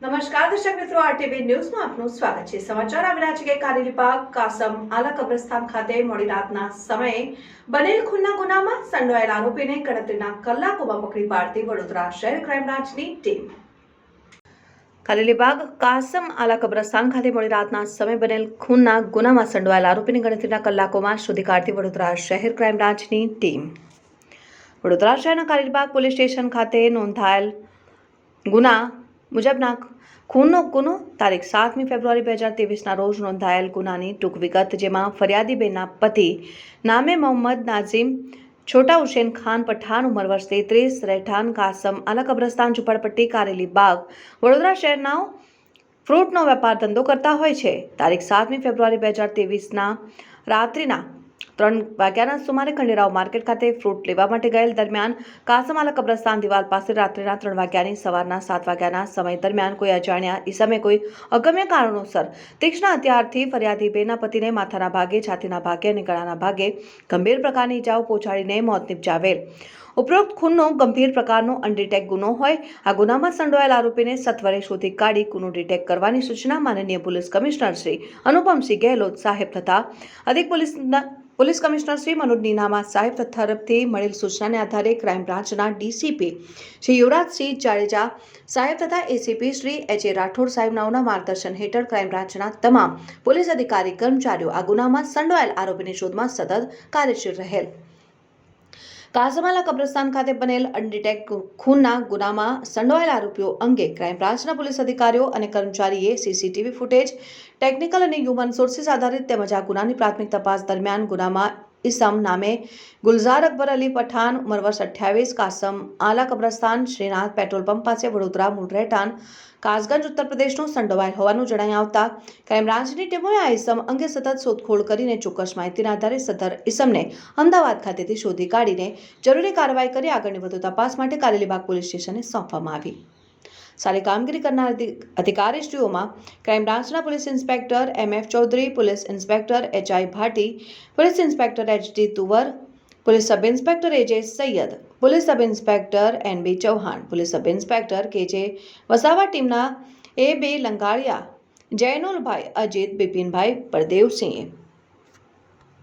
નમસ્કાર દર્શક મિત્રો આરટીવી ન્યૂઝમાં આપનું સ્વાગત છે. સમાચાર આવી રહ્યા છે કે કારેલી પાક કાસમ, આલા કબ્રસ્તાન ખાતે મોડી રાતના સમયે બનેલ ખૂનના ગુનામાં સંડોયેલ આરોપીને ગણતરીના કલાકોમાં પકડી પાડતી વડોદરા શહેર ક્રાઇમ બ્રાન્ચની ટીમ. કારેલીબાગ કાસમ, આલા કબ્રસ્તાન ખાતે મોડી રાતના સમય બનેલ ખૂનના ગુનામાં સંડોવાયેલ આરોપીની ગણતરીના કલાકોમાં શોધી કાઢતી વડોદરા શહેર ક્રાઇમ બ્રાન્ચની ટીમ. વડોદરા શહેરના કારેલીબાગ પોલીસ સ્ટેશન ખાતે નોંધાયેલ ગુના મુજબના ખૂનનો ગુનો તારીખ સાતમી ફેબ્રુઆરી બે હજાર ત્રેવીસના રોજ નોંધાયેલ ગુનાની ટૂંક વિગત જેમાં ફરિયાદીબેનના પતિ નામે મોહમ્મદ નાઝીમ, છોટા હુસેન ખાન પઠાણ ઉંમર વર્ષ તેત્રીસ, રહેઠાણ કાસમ આલા કબ્રસ્તાન ઝુંપડપટ્ટી, કારેલી બાગ, વડોદરા શહેરના ફ્રૂટનો વેપાર ધંધો કરતા હોય છે. તારીખ સાતમી ફેબ્રુઆરી બે હજાર ત્રેવીસના રાત્રિના ત્રણ વાગ્યાના સુમારે ખંડેરાવ માર્કેટ ખાતે ફ્રૂટ લેવા માટે ગયેલ દરમિયાન કાસમાલા કબ્રસ્તાન દિવાલ પાસે રાત્રિના ત્રણ વાગ્યાની સવારના સાત વાગ્યાના સમય દરમિયાન કોઈ અજાણ્યા ઈસમે કોઈ અગમ્ય કારણોસર તીક્ષ્ણ હથિયારથી ફરિયાદી બેના પતિને માથાના ભાગે, છાતીના ભાગે અને ગળાના ભાગે ગંભીર પ્રકારની ઇજાઓ પહોંચાડીને મોત નિપજાવેલ. ઉપરોક્ત ખૂનનો ગંભીર પ્રકારનો અનડિટેક ગુનો હોય, આ ગુનામાં સંડોવાયેલ આરોપીને સત્વરે શોધી કાઢી ગુનો ડિટેક કરવાની સૂચના માનનીય પોલીસ કમિશનર શ્રી અનુપમસિંહ ગેહલોત સાહેબ તથા અધિક પોલીસના પોલીસ કમિશનર શ્રી મનોજ નીનામા સાહેબ તરફથી મળેલ સૂચનાને આધારે ક્રાઇમ બ્રાન્ચના ડીસીપી શ્રી યુવરાજસિંહ જાડેજા સાહેબ તથા ACP Shri H A Rathod સાહેબનાઓના માર્ગદર્શન હેઠળ ક્રાઇમ બ્રાન્ચના તમામ પોલીસ અધિકારી કર્મચારીઓ આ ગુનામાં સંડોવાયેલ આરોપીની શોધમાં સતત કાર્યશીલ રહેલ. કાઝમાલા કબ્રસ્તાન ખાતે બનેલ અનડિટેક ખૂનના ગુનામાં સંડોવાયેલ આરોપીઓ અંગે ક્રાઇમ બ્રાન્ચના પોલીસ અધિકારીઓ અને કર્મચારીએ સીસીટીવી ફૂટેજ, ટેકનિકલ અને હ્યુમન સોર્સિસ આધારિત તેમજ આ ગુનાની પ્રાથમિક તપાસ દરમિયાન ગુનામાં ઇસમ નામે ગુલઝાર અકબર અલી પઠાણ, ઉંમર વર્ષ અઠ્યાવીસ, કાસમ આલા કબ્રસ્તાન, શ્રીનાથ પેટ્રોલ પંપ પાસે વડોદરા, મૂળ રહેઠાણ, કાસગંજ, ઉત્તર પ્રદેશનો સંડોવાયેલ હોવાનું જણાઈ આવતા ક્રાઇમ બ્રાન્ચની ટીમોએ આ ઇસમ અંગે સતત શોધખોળ કરીને ચોક્કસ માહિતીના આધારે સદર ઇસમને અમદાવાદ ખાતેથી શોધી કાઢીને જરૂરી કાર્યવાહી કરી આગળની વધુ તપાસ માટે કારેલીબાગ પોલીસ સ્ટેશને સોંપવામાં આવી. સારી કામગીરી કરનાર અધિ- અધિકારીશ્રીઓમાં ક્રાઇમ બ્રાન્ચના police inspector M F Chaudhary, police inspector H I Bhati, police inspector H D Tuvar, police sub inspector AJ Saiyed, police sub inspector N B Chauhan, police sub inspector K J Vasava ટીમના એ બી લંગાડિયા જૈનુલભાઈ, અજીત બિપિનભાઈ પરદેવસિંહ.